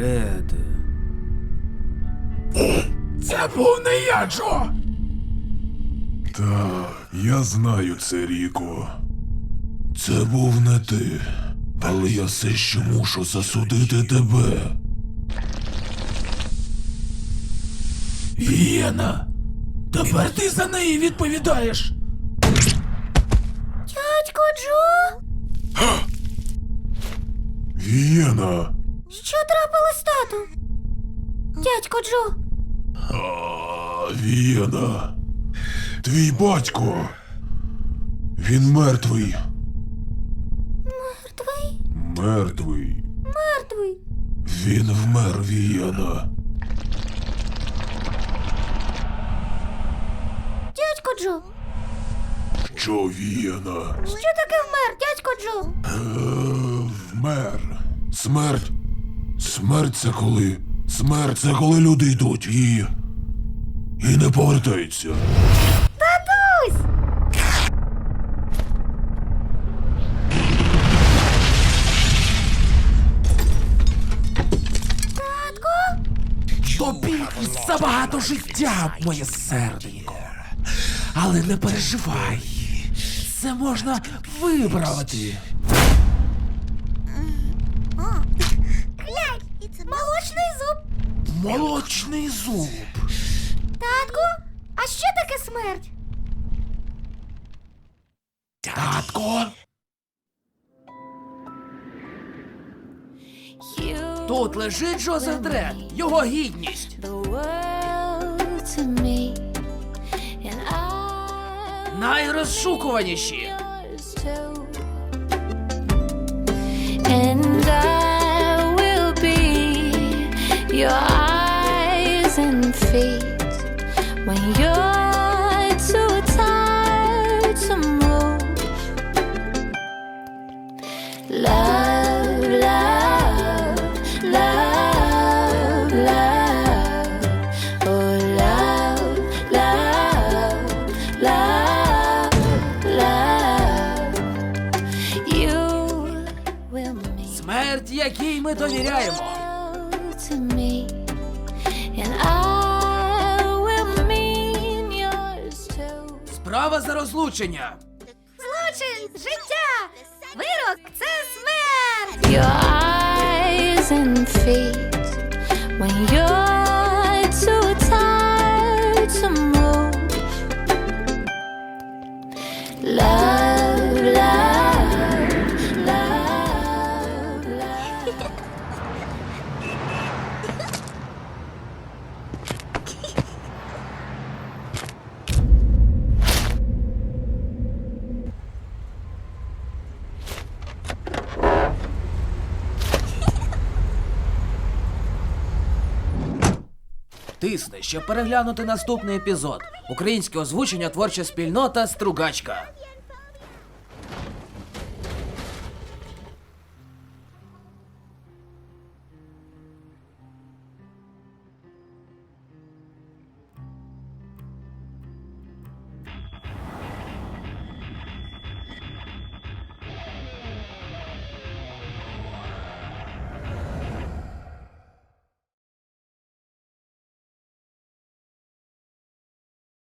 Фреде. Це був не я, Джо! Так, я знаю це, Ріко. Це був не ти, але я все ще мушу засудити тебе. Єна, тепер ти за неї відповідаєш. Дядько Джо. Вієна! Що трапилось, тату? Дядько Джо, А, Вієна. Твій батько. Він мертвий. мертвий? Мертвий. Мертвий. Він вмер, Вієна. Дядько Джо, Що Вієна? що таке вмер, дядько Джо? Е, Вмер. Смерть. Смерть це коли. Смерть це коли люди йдуть і. і не повертаються. Татусь! Татко? Тобі забагато життя, моє серденько. Але не переживай. Це можна виправити. Глянь, молочний зуб. Молочний зуб. Татку, а що таке смерть? Татко. Тут лежить Джозеф Дред, його гідність. Найрозшукуваніші. Якій ми довіряємо. Справа за розлучення. Злочин, життя, вирок це смерть. Your eyes and feet when you're Тисни, щоб переглянути наступний епізод. Українське озвучення творча спільнота Стругачка.